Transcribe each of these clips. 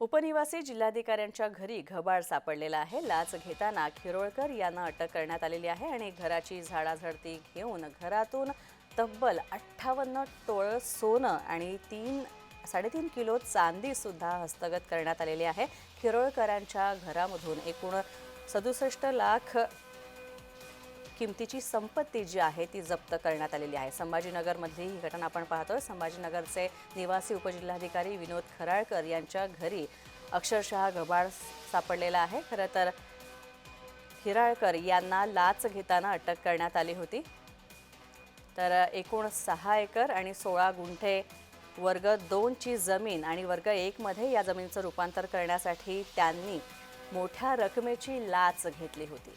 उपनिवासी जिल्हाधिकाऱ्यांच्या घरी घबाड सापडलेला आहे. लाच घेताना खिरोळकर यांना अटक करण्यात आलेली आहे आणि घराची झाडाझडती घेऊन घरातून तब्बल अठ्ठावन्न टोळ सोनं आणि तीन साडेतीन किलो चांदीसुद्धा हस्तगत करण्यात आलेली आहे. खिरोळकरांच्या घरामधून एकूण सदुसष्ट लाख किमतीची संपत्ती जी आहे ती जप्त करण्यात आलेली आहे. संभाजीनगरमधली ही घटना आपण पाहतोय. संभाजीनगरचे निवासी उपजिल्हाधिकारी विनोद खराळकर यांच्या घरी अक्षरशः गबाळ सापडलेला आहे. खरं तर हिराळकर यांना लाच घेताना अटक करण्यात आली होती. तर एकूण सहा एकर आणि सोळा गुंठे वर्ग दोनची जमीन आणि वर्ग एकमध्ये या जमिनीचं रूपांतर करण्यासाठी त्यांनी मोठ्या रकमेची लाच घेतली होती.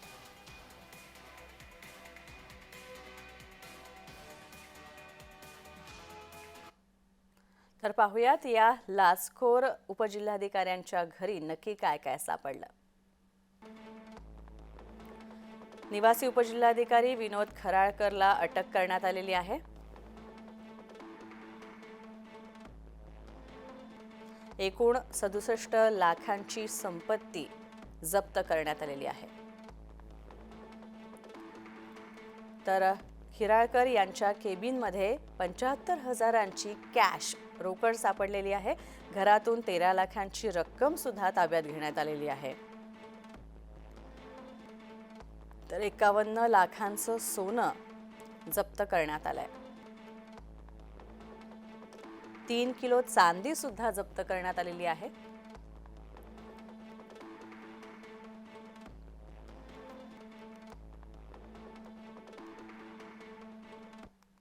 तर पाहूयात या लाचखोर उपजिल्हाधिकाऱ्यांच्या घरी नक्की काय काय सापडलं. निवासी उपजिल्हाधिकारी विनोद खराळकरला अटक करण्यात आलेली आहे. एकूण सदुसष्ट लाखांची संपत्ती जप्त करण्यात आलेली आहे. तर हिराळकर यांच्या केबिनमध्ये पंच्याहत्तर हजारांची कॅश रोकड सापडलेली आहे. घरातून तेरा लाखांची रक्कम सुद्धा ताब्यात घेण्यात आलेली आहे. तर एकावन्न लाखांचं सोनं जप्त करण्यात आलंय. तीन किलो चांदी सुद्धा जप्त करण्यात आलेली आहे.